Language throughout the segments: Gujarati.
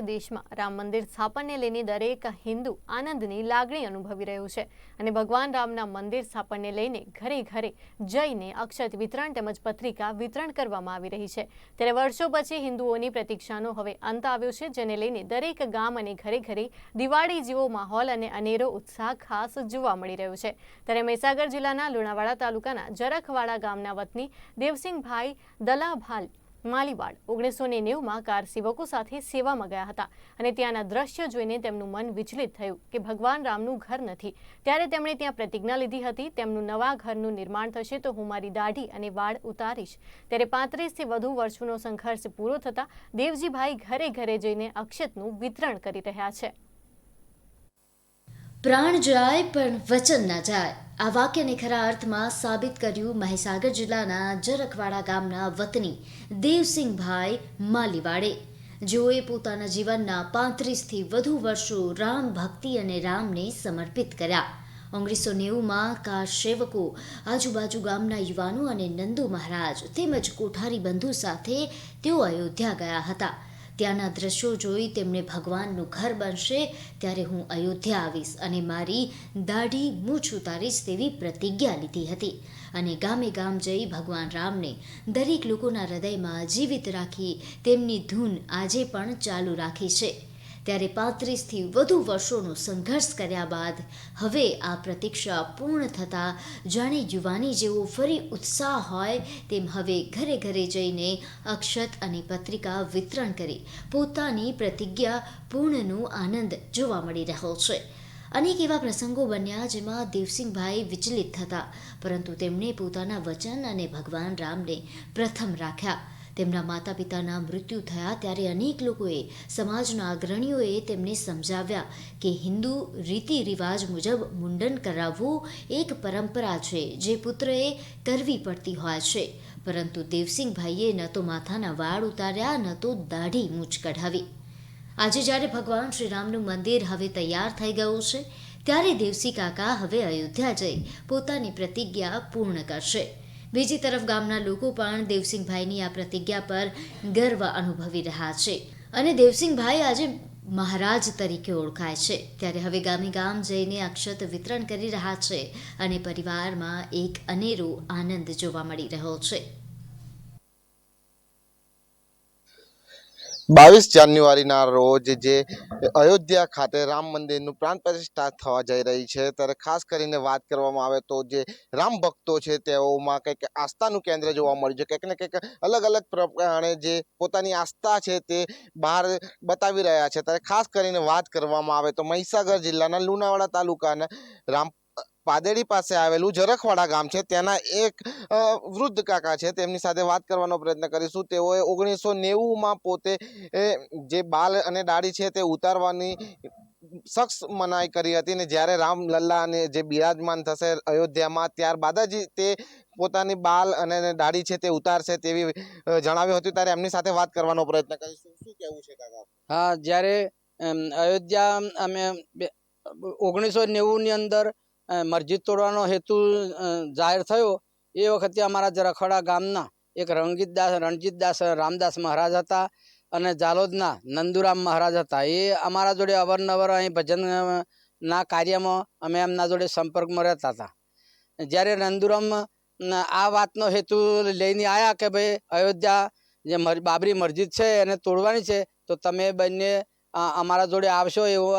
દેશમાં રામ મંદિર સ્થાપનને લઈને દરેક હિન્દુ આનંદની લાગણી અનુભવી રહ્યું છે. અને ભગવાન રામના મંદિર સ્થાપનને લઈને ઘરે ઘરે જઈને અક્ષત વિતરણ તેમજ પત્રિકા વિતરણ કરવામાં આવી રહી છે. ત્યારે વર્ષો પછી હિન્દુઓની પ્રતીક્ષાનો હવે અંત આવ્યો છે, જેને લઈને દરેક ગામ અને ઘરે ઘરે દિવાળી જેવો માહોલ અને અનેરો ઉત્સાહ ખાસ જોવા મળી રહ્યો છે. ત્યારે મહીસાગર જિલ્લાના લુણાવાડા તાલુકાના જરખવાડા ગામના વતની દેવસિંહભાઈ દલાભાલ માલીવાડ. ઓગણીસો ને નેવુંમાં કાર સેવકો સાથે સેવામાં ગયા હતા અને ત્યાંના દ્રશ્ય જોઈને તેમનું મન વિચલિત થયું કે ભગવાન રામનું ઘર નથી. ત્યારે તેમણે ત્યાં પ્રતિજ્ઞા લીધી હતી, તેમનું નવા ઘરનું નિર્માણ થશે તો હું મારી દાઢી અને વાળ ઉતારીશ. ત્યારે પાંત્રીસથી વધુ વર્ષોનો સંઘર્ષ પૂરો થતાં દેવજીભાઈ ઘરે ઘરે જઈને અક્ષતનું વિતરણ કરી રહ્યા છે. પ્રાણ જાય પણ વચન ના જાય. આ વાક્યને ખરા અર્થમાં સાબિત કર્યું મહીસાગર જિલ્લાના જરખવાડા ગામના વતની દેવસિંહભાઈ માલીવાડે. જેઓએ પોતાના જીવનના પાંત્રીસથી વધુ વર્ષો રામ ભક્તિ અને રામને સમર્પિત કર્યા. ઓગણીસો નેવુંમાં કાર સેવકો, આજુબાજુ ગામના યુવાનો અને નંદુ મહારાજ તેમજ કોઠારી બંધુ સાથે તેઓ અયોધ્યા ગયા હતા. ત્યાંના દ્રશ્યો જોઈ તેમણે ભગવાનનું ઘર બનશે, ત્યારે હું અયોધ્યા આવીશ અને મારી દાઢી મૂછ ઉતારીશ તેવી પ્રતિજ્ઞા લીધી હતી. અને ગામે ગામ જઈ ભગવાન રામને દરેક લોકોના હૃદયમાં જીવિત રાખી તેમની ધૂન આજે પણ ચાલુ રાખી છે. ત્યારે પાંત્રીસથી વધુ વર્ષોનો સંઘર્ષ કર્યા બાદ હવે આ પ્રતીક્ષા પૂર્ણ થતાં જાણે યુવાની જેવો ફરી ઉત્સાહ હોય તેમ હવે ઘરે ઘરે જઈને અક્ષત અને પત્રિકા વિતરણ કરી પોતાની પ્રતિજ્ઞા પૂર્ણનો આનંદ જોવા મળી રહ્યો છે. અનેક એવા પ્રસંગો બન્યા જેમાં દેવસિંહભાઈ વિચલિત થતા, પરંતુ તેમણે પોતાના વચન અને ભગવાન રામને પ્રથમ રાખ્યા. તેમના માતા પિતાના મૃત્યુ થયા ત્યારે અનેક લોકોએ સમાજના અગ્રણીઓએ તેમને સમજાવ્યા કે હિન્દુ રીતિ રિવાજ મુજબ મુંડન કરાવવું એક પરંપરા છે, જે પુત્રએ કરવી પડતી હોય છે. પરંતુ દેવસિંહભાઈએ ન તો માથાના વાળ ઉતાર્યા, ન તો દાઢી મૂછ કઢાવી. આજે જ્યારે ભગવાન શ્રીરામનું મંદિર હવે તૈયાર થઈ ગયું છે, ત્યારે દેવસી કાકા હવે અયોધ્યા જઈ પોતાની પ્રતિજ્ઞા પૂર્ણ કરશે. બીજી તરફ ગામના લોકો પણ દેવસિંહભાઈની આ પ્રતિજ્ઞા પર ગર્વ અનુભવી રહ્યા છે. અને દેવસિંહભાઈ આજે મહારાજ તરીકે ઓળખાય છે. ત્યારે હવે ગામે ગામ જઈને અક્ષત વિતરણ કરી રહ્યા છે અને પરિવારમાં એક અનેરો આનંદ જોવા મળી રહ્યો છે. બાવીસ જાન્યુઆરીના રોજ જે અયોધ્યા ખાતે રામ મંદિરનું પ્રાણ પ્રતિષ્ઠા થવા જઈ રહી છે. ત્યારે ખાસ કરીને વાત કરવામાં આવે તો જે રામ ભક્તો છે તેઓમાં કંઈક આસ્થાનું કેન્દ્ર જોવા મળ્યું છે. કંઈક ને કંઈક અલગ અલગ પ્રમાણે જે પોતાની આસ્થા છે તે બહાર બતાવી રહ્યા છે. ત્યારે ખાસ કરીને વાત કરવામાં આવે તો મહીસાગર જિલ્લાના લુણાવાડા તાલુકાના રામ પાદેડી પાસે આવેલું જરખવાડા ગામ છે. ત્યાંના એક વૃદ્ધ કાકા છે. તેમની સાથે વાત કરવાનો પ્રયત્ન કરીશું. તેઓએ ઓગણીસો નેવુંમાં પોતે જે બાલ અને દાઢી છે તે ઉતારવાની સખ્ત મનાઈ કરી હતી ને જ્યારે રામ લલ્લા અને જે બિરાજમાન થશે અયોધ્યામાં, ત્યારબાદ જ તે પોતાની બાલ અને દાઢી છે તે ઉતારશે તેવી જણાવ્યું હતું. ત્યારે એમની સાથે વાત કરવાનો પ્રયત્ન કરીશું. શું કહેવું છે કાકા? હા, જ્યારે અયોધ્યા, અમે ઓગણીસો નેવુંની અંદર મસ્જિદ તોડવાનો હેતુ જાહેર થયો. એ વખતે અમારા જરખડા ગામના એક રણજીતદાસ રણજીતદાસ, રામદાસ મહારાજ હતા અને ઝાલોદના નંદુરામ મહારાજ હતા. એ અમારા જોડે અવારનવાર અહીં ભજન ના કાર્યમાં અમે એમના જોડે સંપર્કમાં રહેતા હતા. જ્યારે નંદુરામ આ વાતનો હેતુ લઈને આવ્યા કે ભાઈ અયોધ્યા જે બાબરી મસ્જિદ છે એને તોડવાની છે, તો તમે બંને અમારા જોડે આવશો એવો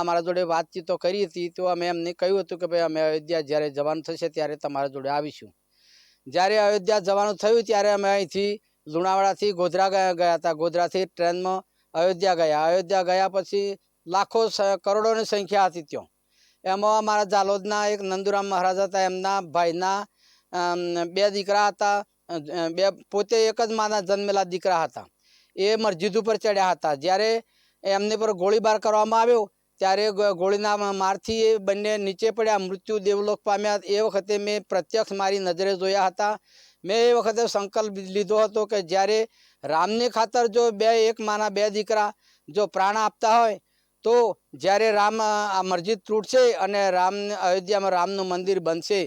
અમારા જોડે વાતચીતો કરી હતી, તો અમે એમને કહ્યું હતું કે ભાઈ અમે અયોધ્યા જ્યારે જવાનું થશે ત્યારે તમારા જોડે આવીશું. જ્યારે અયોધ્યા જવાનું થયું ત્યારે અમે અહીંથી લુણાવાડાથી ગોધરા ગયા હતા. ગોધરાથી ટ્રેનમાં અયોધ્યા ગયા. અયોધ્યા ગયા પછી લાખો કરોડોની સંખ્યા હતી ત્યાં. એમાં અમારા જાલોદના એક નંદુરામ મહારાજ હતા. એમના ભાઈના બે દીકરા હતા. બે, પોતે એક જ માના જન્મેલા દીકરા હતા. એ મસ્જિદ ઉપર ચડ્યા હતા. જ્યારે એમને પર ગોળીબાર કરવામાં આવ્યો. ત્યારે ગોળીના મારથી એ બંને નીચે પડ્યા. મૃત્યુ દેવલોક પામ્યા. એ વખતે મેં પ્રત્યક્ષ મારી નજરે જોયા હતા. મેં એ વખતે સંકલ્પ લીધો હતો કે જ્યારે રામની ખાતર જો બે એક માના બે દીકરા જો પ્રાણ આપતા હોય, તો જ્યારે રામ આ મસ્જિદ તૂટશે અને રામ, અયોધ્યામાં રામનું મંદિર બનશે,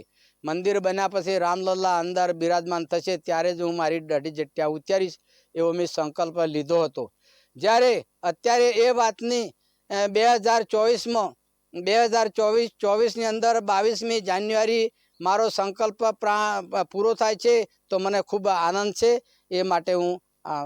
મંદિર બન્યા પછી રામલલ્લા અંદર બિરાજમાન થશે, ત્યારે જ હું મારી દઢી જટ્યા ઉતારીશ એવો મેં સંકલ્પ લીધો હતો. જ્યારે અત્યારે એ વાતની બે હજાર ચોવીસમાં, બે હજાર ચોવીસ, ચોવીસની અંદર બાવીસમી જાન્યુઆરી મારો સંકલ્પ પ્રા પૂરો થાય છે, તો મને ખૂબ આનંદ છે. એ માટે હું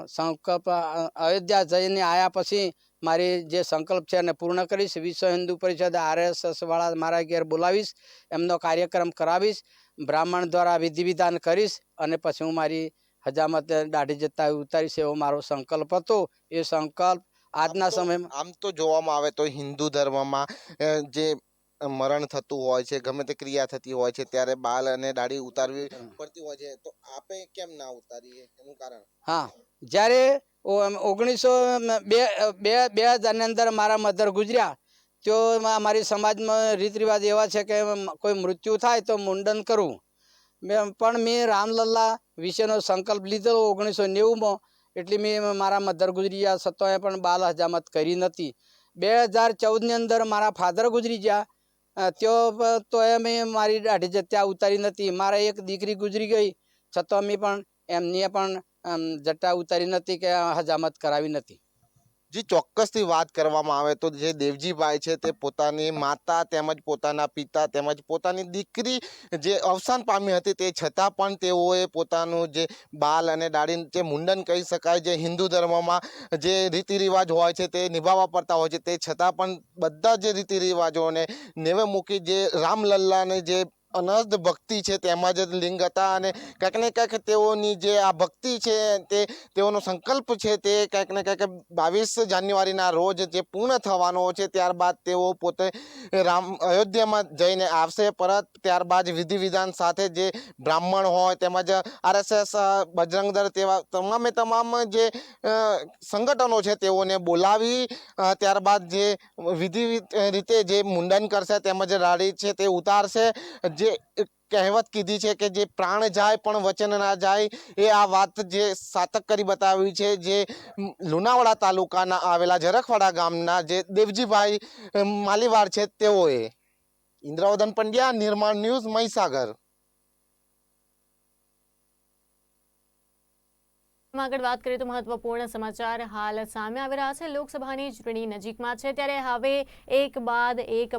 સંકલ્પ અયોધ્યા જઈને આવ્યા પછી મારી જે સંકલ્પ છે એને પૂર્ણ કરીશ. વિશ્વ હિન્દુ પરિષદ આરએસએસવાળા મારા ઘેર બોલાવીશ, એમનો કાર્યક્રમ કરાવીશ, બ્રાહ્મણ દ્વારા વિધિ વિધાન કરીશ અને પછી હું મારી હજામત દાઢી જતા ઉતારીશ એવો મારો સંકલ્પ હતો. એ સંકલ્પ આજના સમયમાં આમ તો જોવામાં આવે તો હિન્દુ ધર્મમાં જે મરણ થતું હોય છે ગમે તે ક્રિયા થતી હોય છે ત્યારે બાલ અને દાઢી ઉતારવી પડતી હોય છે. તો આપે કેમ ના ઉતારીએ? એનું કારણ? હા. જ્યારે ઓગણીસો બે બે બે હજારની અંદર મારા મધર ગુજર્યા તો અમારી સમાજમાં રીત રિવાજ એવા છે કે કોઈ મૃત્યુ થાય તો મુંડન કરવું પણ મેં રામલલ્લા વિશેનો સંકલ્પ લીધો ઓગણીસો નેવુંમાં. એટલે મેં મારા મધર ગુજરી ગયા છતાંય પણ બાલ હજામત કરી નથી. બે હજાર ચૌદની અંદર મારા ફાધર ગુજરી ગયા. તો તોય મેં મારી દાઢી જત્યા ઉતારી નથી. મારા એક દીકરી ગુજરી ગઈ, છતાં મેં પણ એમની પણ જટા ઉતારી નથી કે હજામત કરાવી નથી. જે ચોક્કસથી વાત કરવામાં આવે તો જે દેવજીભાઈ છે તે પોતાની માતા તેમજ પોતાના પિતા તેમજ પોતાની દીકરી જે અવસાન પામી હતી તે છતાં પણ તેઓએ પોતાનું જે બાલ અને દાઢી જે મુંડન કહી શકાય, જે હિન્દુ ધર્મમાં જે રીતિ રિવાજ હોય છે તે નિભાવવા પડતા હોય છે તે છતાં પણ બધા જે રીતિ રિવાજોને નેવે મૂકી જે રામલલ્લાને જે અનહદ ભક્તિ છે તેમાં જ લિંગ હતા અને કંઈક ને ક્યાંક તેઓની જે આ ભક્તિ છે, તે તેઓનો સંકલ્પ છે, તે કંઈક ને ક્યાંક બાવીસ જાન્યુઆરીના રોજ જે પૂર્ણ થવાનો છે, ત્યારબાદ તેઓ પોતે રામ, અયોધ્યામાં જઈને આવશે. પરત ત્યારબાદ વિધિ વિધાન સાથે જે બ્રાહ્મણ હોય, તેમજ આરએસએસ બજરંગ દળ તેવા તમામે તમામ જે સંગઠનો છે, તેઓને બોલાવી ત્યારબાદ જે વિધિ રીતે જે મુંડન કરશે, તેમજ રાડી છે, તે ઉતારશે. જે કહેવત કીધી છે કે જે પ્રાણ જાય પણ વચન ના જાય એ આ વાત જે સાતક કરી બતાવી છે જે મ, લુણાવાડા તાલુકાના આવેલા જરખવાડા ગામના જે દેવજીભાઈ અ, માલીવાડ છે તેઓએ. ઇન્દ્રવદન પંડ્યા નિર્માણ ન્યૂઝ મહીસાગર. આગળ વાત કરીએ તો મહત્વપૂર્ણ સમાચાર હાલ સામે આવી રહ્યા છે. લોકસભાની ચૂંટણી નજીકમાં છે ત્યારે હવે એક બાદ એક